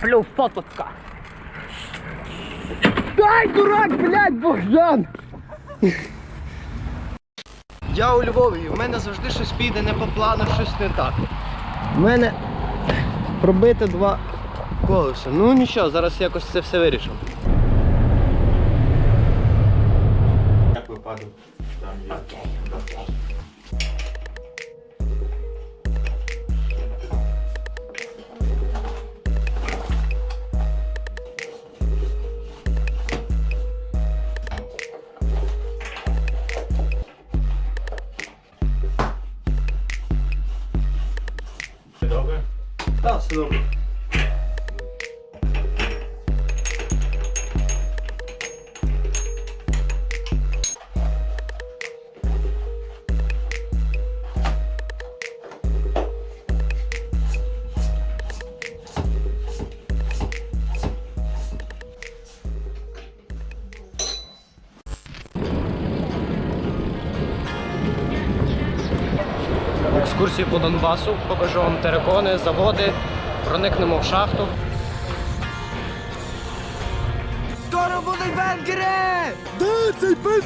Плю фоточка. Дай, дурак, блядь, Богдан! Я у Львові, і в мене завжди щось піде не по плану, щось не так. У мене пробите два колеса. Ну нічого, зараз якось це все вирішимо. Так. Екскурсії по Донбасу, покажу вам терикони, заводи, проникнемо в шахту. Скоро будуть бенкери! Да, цей пес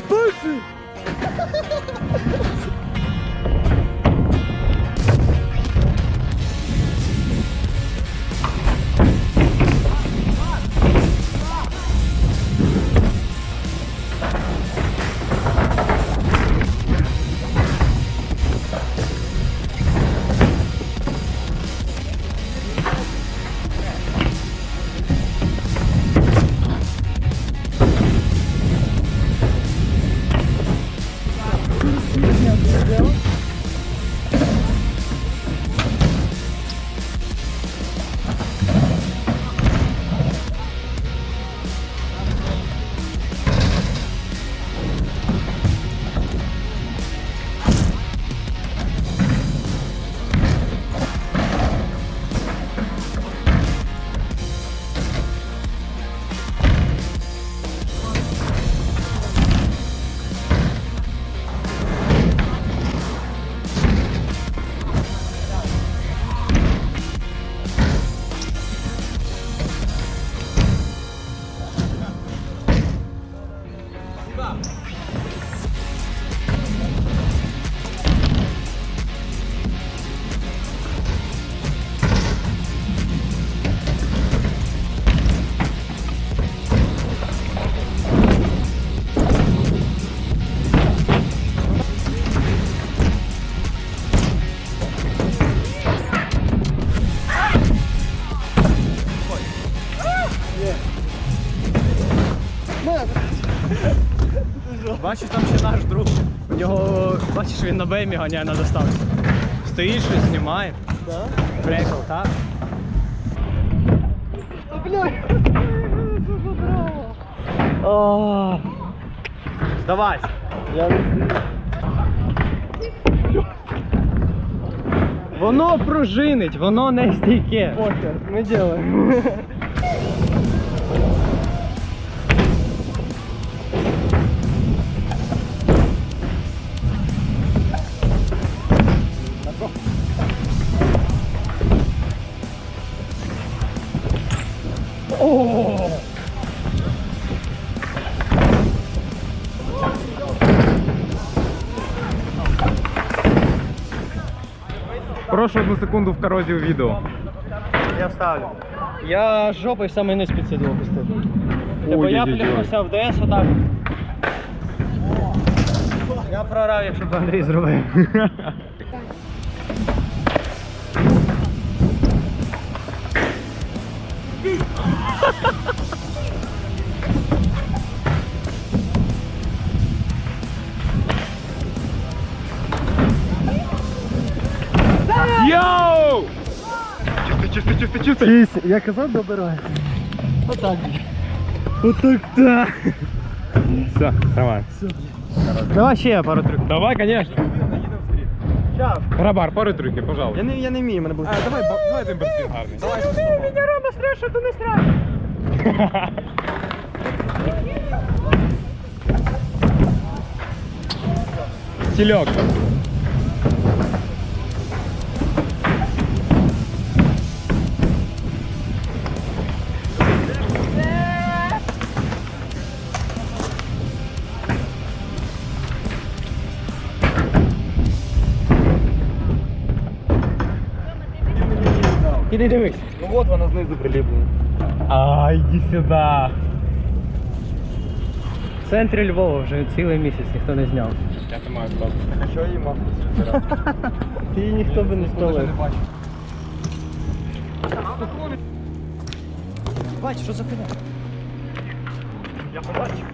бачиш, він на беймі ганяє на доставці. Щось знімає. Да? Прикол, так? О, Давай. Я не Воно пружинить, воно не стійке. Похер, мы делаем. Прошу одну секунду в корозію відео. Я вставлю. Я жопою в самий низ під сідло опустив. Типу я Ой-ой-ой. плюхнувся в ДС отак. Я прорав, якщо б Андрій зробив. Чисто, чисто, чисто, чисто. Я казав добирай. Отак. Отак так. Все, давай. Давай ще пару трюків. Давай, конечно. Рабар, пару трюків, пожалуйста. Я не, я не вмію, мене буде. А, давай, ба- давай температур гарний. Давай. Мені рома страшно, то не страшно. Стілек. Іди дивись. Ну от вона знизу приліплена. А, йди сюди. В центрі Львова вже цілий місяць ніхто не зняв. Я то маю просто. А що її мав? Її ніхто би не бачу. Бач, що за хуйня? Я побачив.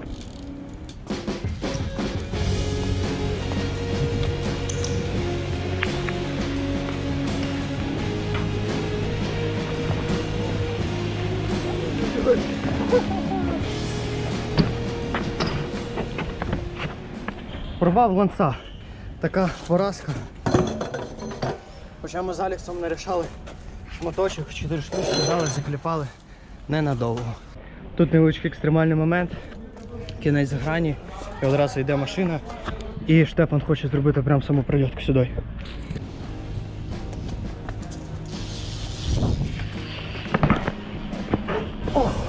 Порвав ланца. Така поразка. Хоча ми з Алексом не рішали шматочок, 4 штучки взяли, закліпали ненадовго. Тут невеличкий екстремальний момент, кінець грані, і одразу йде машина. І Штефан хоче зробити прям саму прильотку сюди.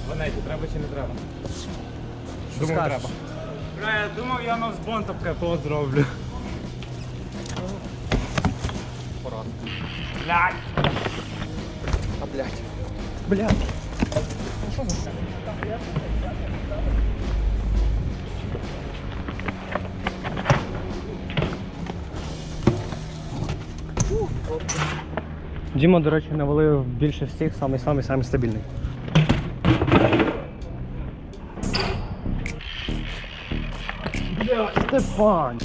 Ванеті, треба чи не треба? Думаю, треба. Бля, я думав, я на збон КПО зроблю. А блядь. Блядь. Діма, до речі, навалив більше всіх, самий самий самий стабільний. Стефан!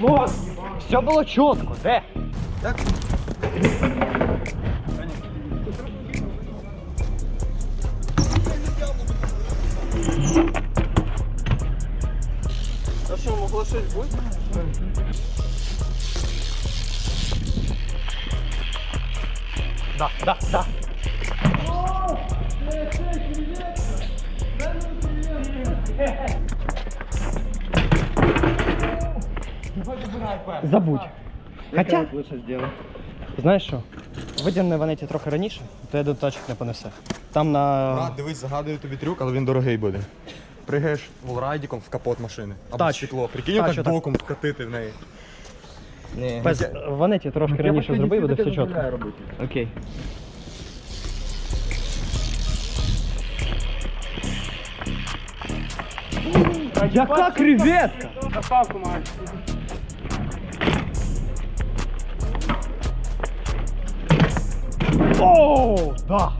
Вот! Все було чітко, де? А що, могло щось бути? Да, да, да. Забудь. Хотя, знаєш що? Видягни ванеті трохи раніше, то я до тачок не понесе. Там на. Брат, дивись, загадую тобі трюк, але він дорогий буде. Пригаєш волрайдиком в капот машини. Або Тач. в стекло. Прикинь, Тач, так отак. боком вкатити в неї. Ні. Без ванеті трошки раніше зроби, буде все чітко. Окей. Яка креветка? Доставку маєш. О, да.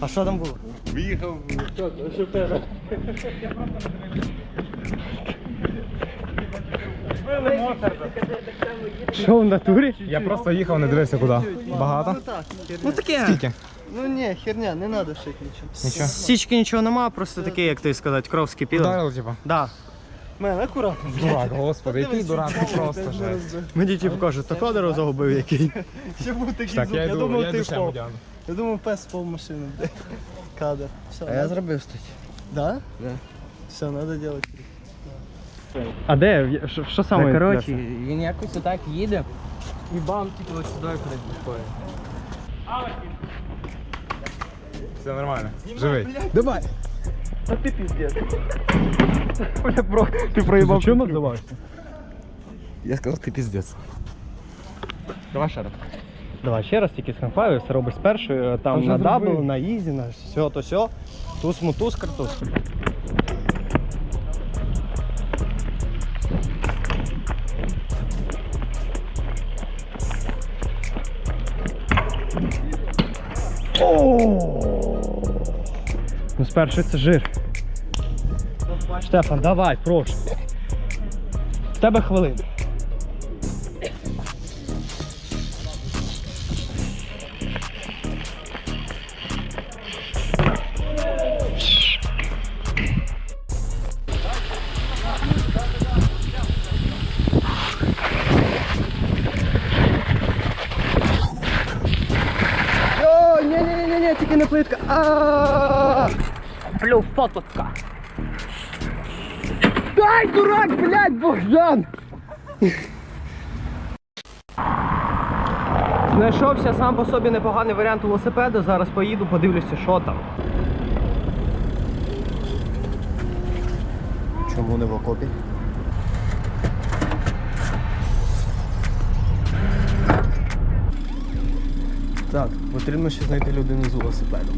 А що там було? Виїхав. Що в натурі? Я просто їхав, не дивився куди. Багато? Ну таке. Скільки? Ну ні, херня, не треба шити нічого. Нічого. Січки нічого нема, просто такий, як ти сказати, кров скипіла. Ударили, типа? Да. Мен, акуратно. Дурак, господи, який дурак, просто жесть. Мені типу кажуть, то кодеру загубив який. Ще був такий Так, звук, я я йду, думав, я ти йду ще впав. одягну. Я думав, пес впав в машину. Кадр. Все, А я зробив стать. Да? Да. Все, надо делать. А де? Що, що саме? Коротше, він якось отак їде і бам, тільки ось сюди перед башкою. Все нормально. Живий. Давай. А ти ты Ти проїбав. Чому отзываешься? Я сказав, ти піздець. Давай ще раз. Давай ще раз тільки схамфаю, все робиш першою, там вже на дабл, зробив. на ізі, на все то все. Туз мутуз картуз. Спершу це жир. Штефан, давай, прошу. В тебе хвилина. О, ні, ні, ні, ні, ні, тільки не плитка. А! Плю фототка. Дай, дурак, блядь, Богдан! Знайшовся сам по собі непоганий варіант велосипеда. Зараз поїду, подивлюся, що там. Чому не в окопі? Так, потрібно ще знайти людину з велосипедом.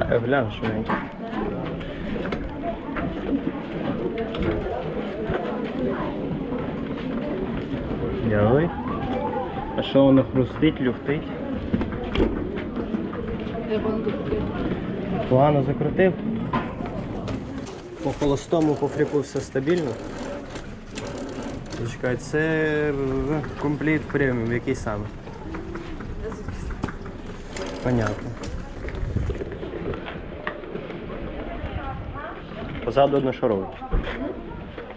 Так, я гляну швиденько. Дякую. А що воно хрустить, люфтить? Погано закрутив. По холостому, по фріку все стабільно. Чекай, це комплект преміум, який саме? Понятно. Позаду одношаровий.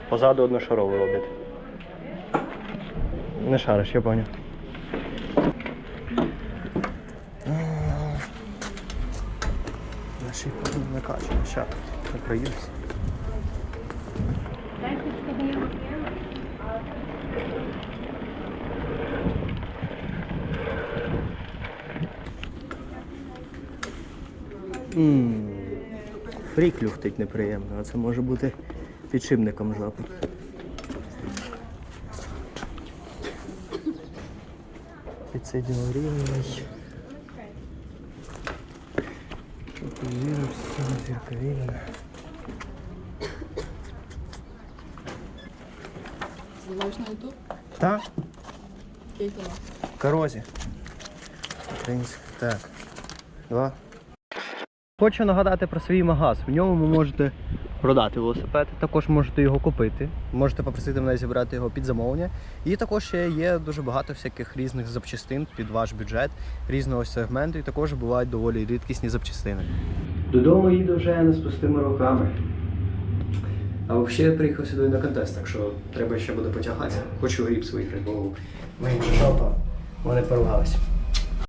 Позаду одношаровий робить. Не шариш, я поняв. Наші не накачано, ща не проїдусь. Ммм, Фрік люфтить неприємно, а це може бути підшипником жопи. Підсиділо рівний. Вірусся, зірка вільна. На ютуб? Так, Який корозі. Українська. Так. Два. Хочу нагадати про свій магаз. В ньому ви можете продати велосипед, також можете його купити. Можете попросити мене зібрати його під замовлення. І також ще є дуже багато всяких різних запчастин під ваш бюджет, різного сегменту, і також бувають доволі рідкісні запчастини. Додому їду вже не з пустими руками. А взагалі я приїхав сюди на контест, так що треба ще буде потягатися. Хочу гріб свій бо мені жопа, вони порвалися.